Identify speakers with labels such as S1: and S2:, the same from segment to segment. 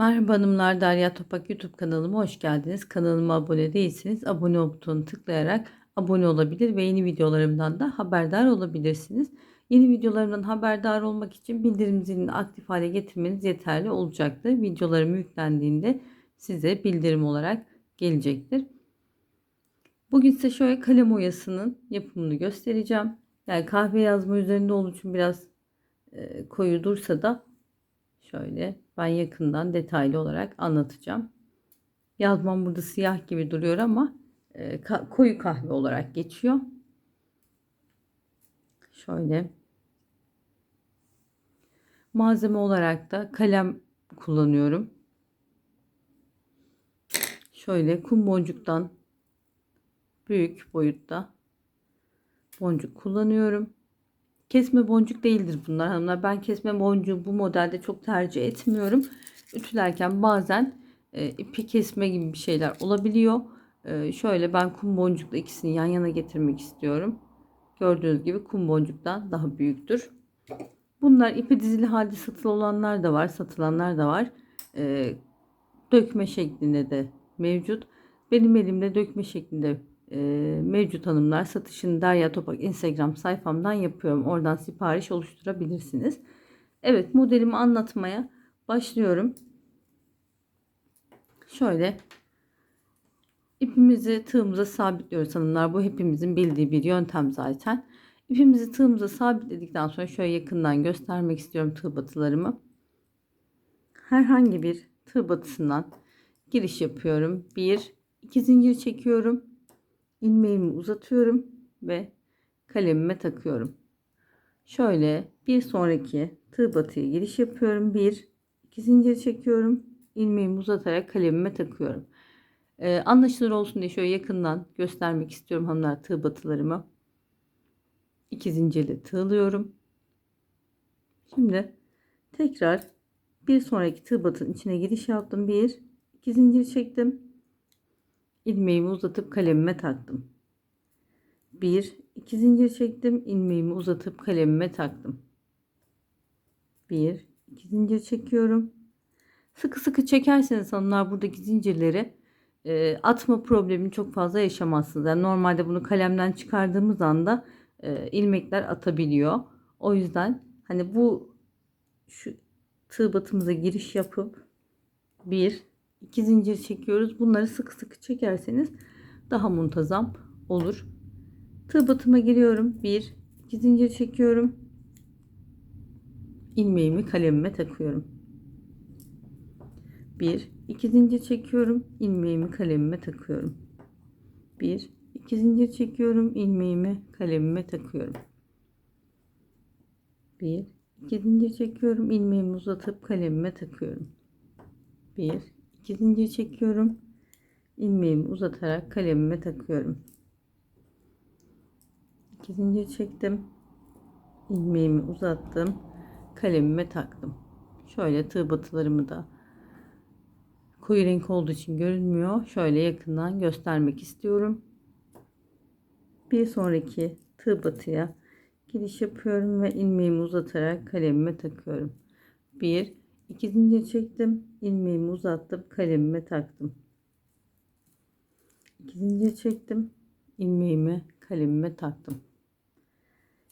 S1: Merhaba hanımlar, Derya Topak YouTube kanalıma hoş geldiniz. Kanalıma abone değilseniz abone ol butonuna tıklayarak abone olabilir ve yeni videolarımdan da haberdar olabilirsiniz. Yeni videolarımdan haberdar olmak için bildirim zilini aktif hale getirmeniz yeterli olacaktır. Videolarım yüklendiğinde size bildirim olarak gelecektir. Bugün size şöyle kalem oyasının yapımını göstereceğim. Yani kahve yazma üzerinde olduğu için biraz e, koyu dursa da şöyle ben yakından detaylı olarak anlatacağım. Yazmam burada siyah gibi duruyor ama e, koyu kahve olarak geçiyor. Şöyle malzeme olarak da kalem kullanıyorum. Şöyle kum boncuktan büyük boyutta boncuk kullanıyorum. Kesme boncuk değildir bunlar hanımlar. Ben kesme boncuğu bu modelde çok tercih etmiyorum. Ütülerken bazen e, ipi kesme gibi bir şeyler olabiliyor. E, şöyle ben kum boncukla ikisini yan yana getirmek istiyorum. Gördüğünüz gibi kum boncuktan daha büyüktür. Bunlar ipi dizili halde satılı olanlar da var, satılanlar da var. E, dökme şeklinde de mevcut. Benim elimde dökme şeklinde e, mevcut hanımlar satışını Derya Topak Instagram sayfamdan yapıyorum. Oradan sipariş oluşturabilirsiniz. Evet modelimi anlatmaya başlıyorum. Şöyle ipimizi tığımıza sabitliyoruz hanımlar. Bu hepimizin bildiği bir yöntem zaten. İpimizi tığımıza sabitledikten sonra şöyle yakından göstermek istiyorum tığ batılarımı. Herhangi bir tığ batısından giriş yapıyorum. Bir, iki zincir çekiyorum ilmeğimi uzatıyorum ve kalemime takıyorum. Şöyle bir sonraki tığ batıya giriş yapıyorum. Bir, iki zincir çekiyorum. ilmeğimi uzatarak kalemime takıyorum. Ee, anlaşılır olsun diye şöyle yakından göstermek istiyorum hanımlar tığ batılarımı. İki zincirle tığlıyorum. Şimdi tekrar bir sonraki tığ batının içine giriş yaptım. Bir, iki zincir çektim ilmeğimi uzatıp kalemime taktım. 1 2 zincir çektim, ilmeğimi uzatıp kalemime taktım. 1 2 zincir çekiyorum. Sıkı sıkı çekerseniz hanımlar buradaki zincirleri e, atma problemini çok fazla yaşamazsınız. Yani normalde bunu kalemden çıkardığımız anda e, ilmekler atabiliyor. O yüzden hani bu şu tığ batımıza giriş yapıp 1 2 zincir çekiyoruz. Bunları sık sık çekerseniz daha muntazam olur. Tığ batıma giriyorum. 1 2 zincir çekiyorum. ilmeğimi kalemime takıyorum. 1 2 zincir çekiyorum. ilmeğimi kalemime takıyorum. 1 2 zincir çekiyorum. ilmeğimi kalemime takıyorum. 1 2 zincir çekiyorum. ilmeğimi uzatıp kalemime takıyorum. 1 2 zincir çekiyorum. ilmeğimi uzatarak kalemime takıyorum. 2 zincir çektim. ilmeğimi uzattım. Kalemime taktım. Şöyle tığ batılarımı da koyu renk olduğu için görünmüyor. Şöyle yakından göstermek istiyorum. Bir sonraki tığ batıya giriş yapıyorum ve ilmeğimi uzatarak kalemime takıyorum. 1 2 zincir çektim. ilmeğimi uzattım. Kalemime taktım. 2 zincir çektim. ilmeğimi kalemime taktım.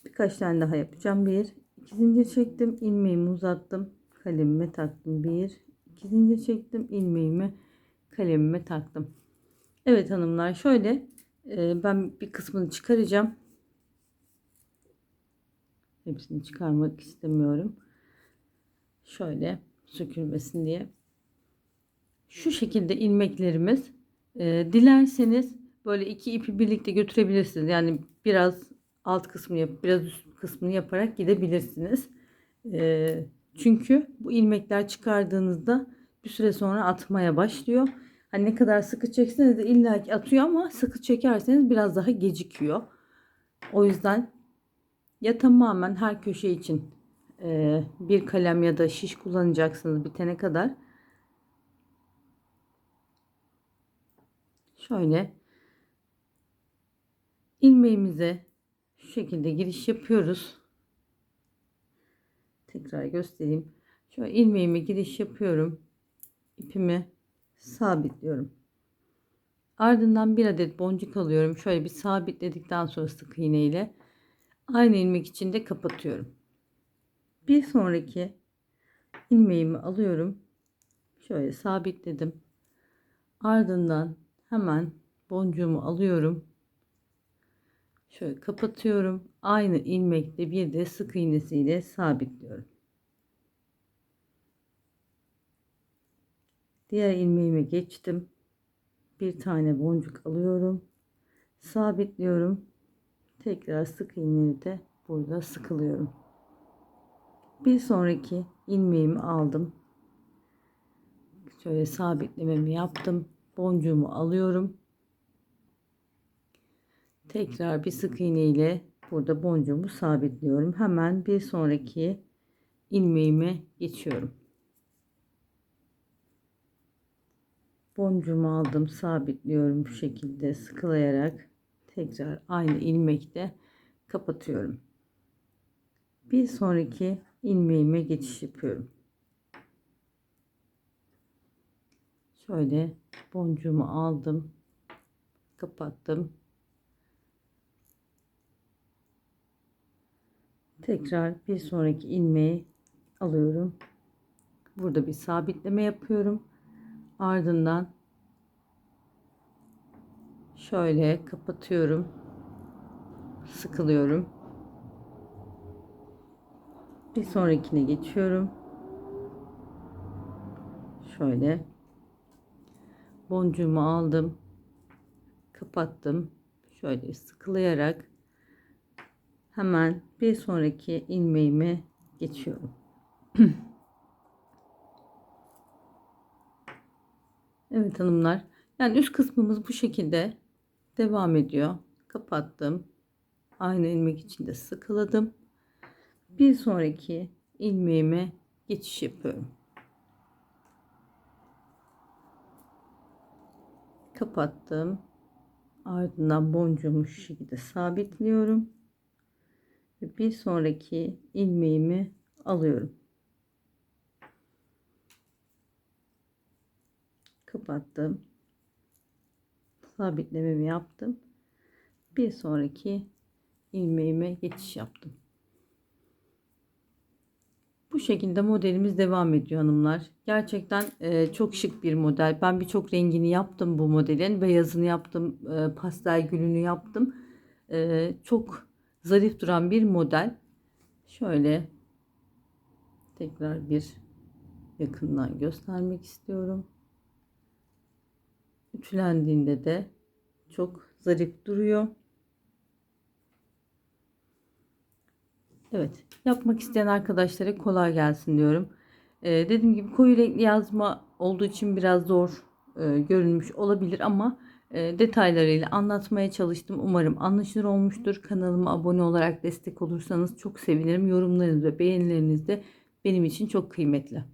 S1: Birkaç tane daha yapacağım. 1 2 zincir çektim. ilmeğimi uzattım. Kalemime taktım. 1 2 zincir çektim. ilmeğimi kalemime taktım. Evet hanımlar şöyle e, ben bir kısmını çıkaracağım. Hepsini çıkarmak istemiyorum. Şöyle sökülmesin diye. Şu şekilde ilmeklerimiz. E, dilerseniz böyle iki ipi birlikte götürebilirsiniz. Yani biraz alt kısmını yap, biraz üst kısmını yaparak gidebilirsiniz. E, çünkü bu ilmekler çıkardığınızda bir süre sonra atmaya başlıyor. Hani ne kadar sıkı çekseniz de illaki atıyor ama sıkı çekerseniz biraz daha gecikiyor. O yüzden ya tamamen her köşe için e, bir kalem ya da şiş kullanacaksınız bitene kadar. Şöyle ilmeğimize şu şekilde giriş yapıyoruz. Tekrar göstereyim. Şöyle ilmeğime giriş yapıyorum. ipimi sabitliyorum. Ardından bir adet boncuk alıyorum. Şöyle bir sabitledikten sonra sık iğne ile aynı ilmek içinde kapatıyorum. Bir sonraki ilmeğimi alıyorum. Şöyle sabitledim. Ardından hemen boncuğumu alıyorum. Şöyle kapatıyorum. Aynı ilmekle bir de sık iğnesiyle sabitliyorum. Diğer ilmeğime geçtim. Bir tane boncuk alıyorum. Sabitliyorum. Tekrar sık iğneyi de burada sıkılıyorum. Bir sonraki ilmeğimi aldım. Şöyle sabitlememi yaptım. Boncuğumu alıyorum. Tekrar bir sık iğne ile burada boncuğumu sabitliyorum. Hemen bir sonraki ilmeğime geçiyorum. Boncuğumu aldım, sabitliyorum bu şekilde sıkılayarak tekrar aynı ilmekte kapatıyorum. Bir sonraki ilmeğime geçiş yapıyorum. Şöyle boncuğumu aldım, kapattım. Tekrar bir sonraki ilmeği alıyorum. Burada bir sabitleme yapıyorum. Ardından şöyle kapatıyorum. Sıkılıyorum. Bir sonrakine geçiyorum. Şöyle boncuğumu aldım. Kapattım. Şöyle sıkılayarak hemen bir sonraki ilmeğime geçiyorum. evet hanımlar. Yani üst kısmımız bu şekilde devam ediyor. Kapattım. Aynı ilmek içinde sıkıladım. Bir sonraki ilmeğime geçiş yapıyorum. Kapattım. Ardından boncuğumu şu şekilde sabitliyorum. Ve bir sonraki ilmeğimi alıyorum. Kapattım. Sabitlememi yaptım. Bir sonraki ilmeğime geçiş yaptım. Bu şekilde modelimiz devam ediyor hanımlar. Gerçekten e, çok şık bir model. Ben birçok rengini yaptım bu modelin. Beyazını yaptım, e, pastel gülünü yaptım. E, çok zarif duran bir model. Şöyle tekrar bir yakından göstermek istiyorum. Ütülendiğinde de çok zarif duruyor. Evet, yapmak isteyen arkadaşlara kolay gelsin diyorum. Ee, dediğim gibi koyu renkli yazma olduğu için biraz zor e, görünmüş olabilir ama e, detaylarıyla anlatmaya çalıştım. Umarım anlaşılır olmuştur. Kanalıma abone olarak destek olursanız çok sevinirim. Yorumlarınız ve beğenileriniz de benim için çok kıymetli.